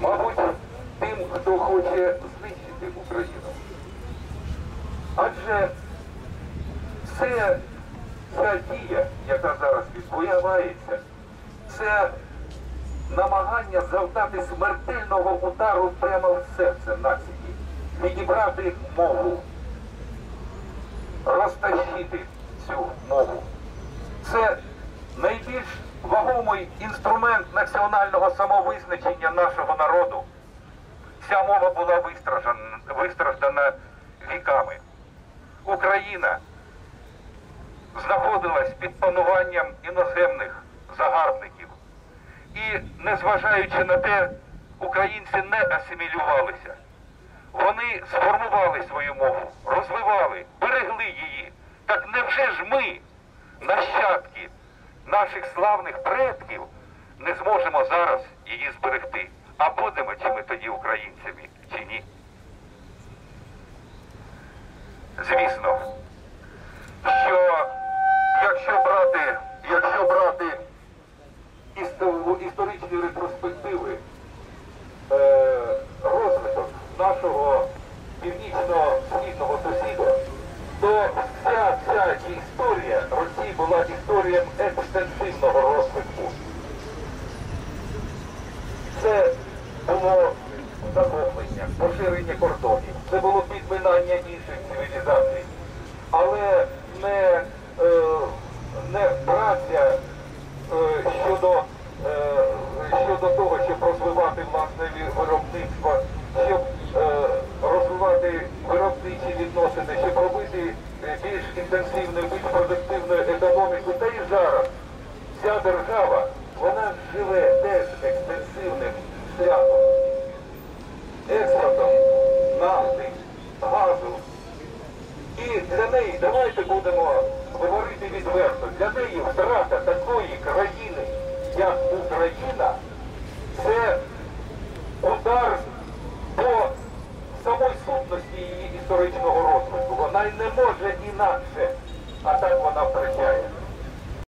Мабуть, тим, хто хоче знищити Україну. Адже це ця дія, яка зараз відбувається, це намагання завдати смертельного удару прямо в серце нації, відібрати мову, розтащити цю мову. Це найбільш вагомий інструмент національного самовизначення нашого народу. Ця мова була вистраждана віками. Україна знаходилась під пануванням іноземних загарбників. І незважаючи на те, українці не асимілювалися. Вони сформували свою мову, розвивали, берегли її. Так невже ж ми, наших славних предків, не зможемо зараз її зберегти? А будемо чи ми тоді українцями, чи ні? Звісно, що якщо брати, якщо брати істо- історичні ретроспективи, е, розвиток нашого північно-східного сусіда, то вся ця історія Була історією екстенсивного розвитку. Це було захоплення, поширення кордонів, це було підминання інших цивілізацій, але не, е, не праця е, щодо, е, щодо того, щоб розвивати власне виробництво, щоб розвивати виробничі відносини, щоб робити більш інтенсивну, більш продуктивну економіку. Та і зараз ця держава, вона живе теж екстенсивним шляхом, експортом нафти, газу. І для неї давайте будемо говорити відверто. Для неї втрата такої країни, як Україна, це удар по самої сутності її історичного розвитку. Вона й не може інакше, а так вона втрачає.